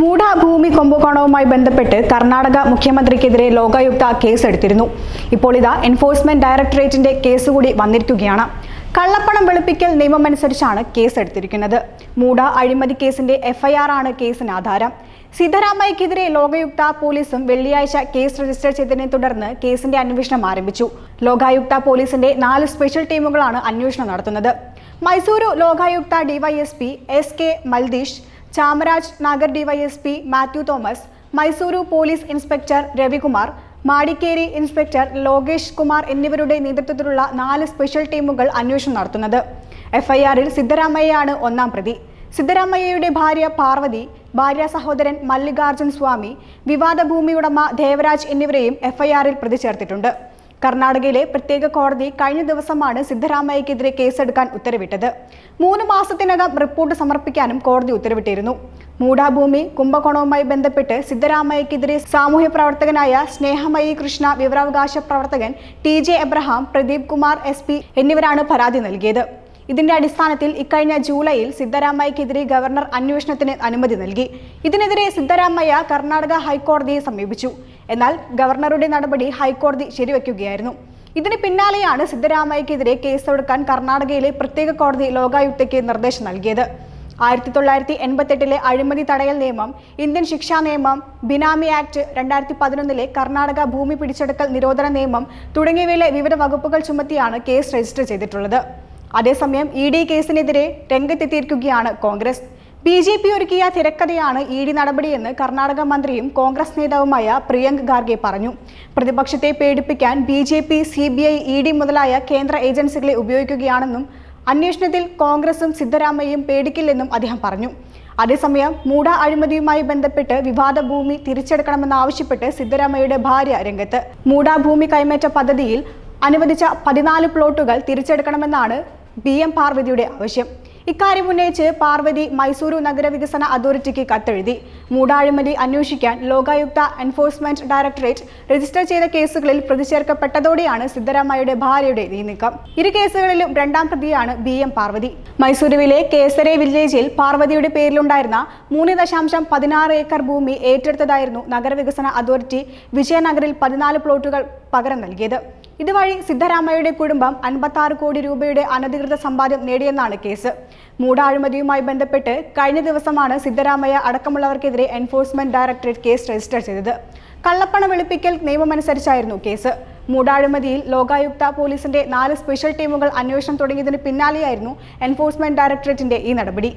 മൂട ഭൂമി കുംഭകോണവുമായി ബന്ധപ്പെട്ട് കർണാടക മുഖ്യമന്ത്രിക്കെതിരെ ലോകായുക്ത കേസെടുത്തിരുന്നു. ഇപ്പോൾ ഇതാ എൻഫോഴ്സ്മെന്റ് ഡയറക്ടറേറ്റിന്റെ കേസ് കൂടി വന്നിരിക്കുകയാണ്. കള്ളപ്പണം വെളുപ്പിക്കൽ നിയമമനുസരിച്ചാണ് കേസെടുത്തിരിക്കുന്നത്. മൂട അഴിമതി കേസിന്റെ എഫ്ഐആർ ആണ് കേസിന് ആധാരം. സിദ്ധരാമയ്യക്കെതിരെ ലോകായുക്ത പോലീസും വെള്ളിയാഴ്ച കേസ് രജിസ്റ്റർ ചെയ്തതിനെ തുടർന്ന് കേസിന്റെ അന്വേഷണം ആരംഭിച്ചു. ലോകായുക്ത പോലീസിന്റെ നാല് സ്പെഷ്യൽ ടീമുകളാണ് അന്വേഷണം നടത്തുന്നത്. Mysuru Lokayukta DYSP S K Maldeesh Chamaraj Nagar DYSP Mathew Thomas Mysuru police inspector Ravikumar Madikeri inspector Lokesh Kumar എന്നിവരുടെ നേതൃത്വത്തിലുള്ള നാല് സ്പെഷ്യൽ ടീമുകൾ അന്വേഷണം നടത്തുന്നത്. എഫ്ഐആറിൽ സിദ്ധരാമയ്യയാണ് ഒന്നാം പ്രതി. സിദ്ധരാമയ്യയുടെ ഭാര്യ പാർവതി ഭാര്യ സഹോദരൻ മല്ലികാർജുൻ സ്വാമി വിവാദ ഭൂമിയുടമ ദേവരാജ് എന്നിവരെയും എഫ്ഐആറിൽ പ്രതി ചേർത്തിട്ടുണ്ട് കർണാടകയിലെ പ്രത്യേക കോടതി കഴിഞ്ഞ ദിവസമാണ് സിദ്ധരാമയ്യക്കെതിരെ കേസെടുക്കാൻ ഉത്തരവിട്ടത്. മൂന്ന് മാസത്തിനകം റിപ്പോർട്ട് സമർപ്പിക്കാനും കോടതി ഉത്തരവിട്ടിരുന്നു. മൂഢാഭൂമി കുംഭകോണവുമായി ബന്ധപ്പെട്ട് സിദ്ധരാമയ്യക്കെതിരെ സാമൂഹ്യ പ്രവർത്തകനായ സ്നേഹമയി കൃഷ്ണ വിവരാവകാശ പ്രവർത്തകൻ T J Abraham Pradeep Kumar S P എന്നിവരാണ് പരാതി നൽകിയത്. ഇതിന്റെ അടിസ്ഥാനത്തിൽ ഇക്കഴിഞ്ഞ ജൂലൈയിൽ സിദ്ധരാമയ്യക്കെതിരെ ഗവർണർ അന്വേഷണത്തിന് അനുമതി നൽകി. ഇതിനെതിരെ സിദ്ധരാമയ്യ കർണാടക ഹൈക്കോടതിയെ സമീപിച്ചു. എന്നാൽ ഗവർണറുടെ നടപടി ഹൈക്കോടതി ശരിവെക്കുകയായിരുന്നു. ഇതിന് പിന്നാലെയാണ് സിദ്ധരാമയ്യക്കെതിരെ കേസെടുക്കാൻ കർണാടകയിലെ പ്രത്യേക കോടതി ലോകായുക്തയ്ക്ക് നിർദ്ദേശം നൽകിയത്. ആയിരത്തി തൊള്ളായിരത്തി എൺപത്തെട്ടിലെ അഴിമതി തടയൽ നിയമം ഇന്ത്യൻ ശിക്ഷാ നിയമം ബിനാമി ആക്ട് രണ്ടായിരത്തി പതിനൊന്നിലെ കർണാടക ഭൂമി പിടിച്ചെടുക്കൽ നിരോധന നിയമം തുടങ്ങിയവയിലെ വിവിധ വകുപ്പുകൾ ചുമത്തിയാണ് കേസ് രജിസ്റ്റർ ചെയ്തിട്ടുള്ളത്. അതേസമയം ഇ ഡി കേസിനെതിരെ രംഗത്തെത്തിയിരിക്കുകയാണ് കോൺഗ്രസ്. ബി ജെ പി ഒരുക്കിയ തിരക്കഥയാണ് ഇ ഡി നടപടിയെന്ന് കർണാടക മന്ത്രിയും കോൺഗ്രസ് നേതാവുമായ പ്രിയങ്ക് ഖാർഗെ പറഞ്ഞു. പ്രതിപക്ഷത്തെ പേടിപ്പിക്കാൻ B J P C B I E D മുതലായ കേന്ദ്ര ഏജൻസികളെ ഉപയോഗിക്കുകയാണെന്നും അന്വേഷണത്തിൽ കോൺഗ്രസും സിദ്ധരാമയ്യയും പേടിക്കില്ലെന്നും അദ്ദേഹം പറഞ്ഞു. അതേസമയം മൂട അഴിമതിയുമായി ബന്ധപ്പെട്ട് വിവാദ ഭൂമി തിരിച്ചെടുക്കണമെന്നാവശ്യപ്പെട്ട് സിദ്ധരാമയ്യയുടെ ഭാര്യ രംഗത്ത്. മൂടാ ഭൂമി കൈമാറ്റ പദ്ധതിയിൽ അനുവദിച്ച പതിനാല് പ്ലോട്ടുകൾ തിരിച്ചെടുക്കണമെന്നാണ് ബി എം പാർവതിയുടെ ആവശ്യം. ഇക്കാര്യം ഉന്നയിച്ച് പാർവതി മൈസൂരു നഗരവികസന അതോറിറ്റിക്ക് കത്തെഴുതി. മൂടാഴിമതി അന്വേഷിക്കാൻ ലോകായുക്ത എൻഫോഴ്സ്മെന്റ് ഡയറക്ടറേറ്റ് രജിസ്റ്റർ ചെയ്ത കേസുകളിൽ പ്രതി ചേർക്കപ്പെട്ടതോടെയാണ് സിദ്ധരാമയുടെ ഭാര്യയുടെ ഈ നീക്കം. ഇരു കേസുകളിലും രണ്ടാം പ്രതിയാണ് ബി എം പാർവതി. മൈസൂരുവിലെ കേസരെ വില്ലേജിൽ പാർവതിയുടെ പേരിലുണ്ടായിരുന്ന മൂന്ന് ദശാംശം പതിനാറ് ഏക്കർ ഭൂമി ഏറ്റെടുത്തതായിരുന്നു നഗരവികസന അതോറിറ്റി വിജയനഗറിൽ പതിനാല് പ്ലോട്ടുകൾ പകരം നൽകിയത്. ഇതുവഴി സിദ്ധരാമയ്യയുടെ കുടുംബം അൻപത്തി കോടി രൂപയുടെ അനധികൃത സമ്പാദ്യം നേടിയെന്നാണ് കേസ്. മൂടാഴിമതിയുമായി ബന്ധപ്പെട്ട് കഴിഞ്ഞ ദിവസമാണ് സിദ്ധരാമയ്യ അടക്കമുള്ളവർക്കെതിരെ എൻഫോഴ്സ്മെന്റ് ഡയറക്ടറേറ്റ് കേസ് രജിസ്റ്റർ ചെയ്തത്. കള്ളപ്പണ വെളുപ്പിക്കൽ നിയമമനുസരിച്ചായിരുന്നു കേസ്. മൂടാഴിമതിയിൽ ലോകായുക്ത പോലീസിന്റെ നാല് സ്പെഷ്യൽ ടീമുകൾ അന്വേഷണം തുടങ്ങിയതിന് പിന്നാലെയായിരുന്നു എൻഫോഴ്സ്മെന്റ് ഡയറക്ടറേറ്റിന്റെ ഈ നടപടി.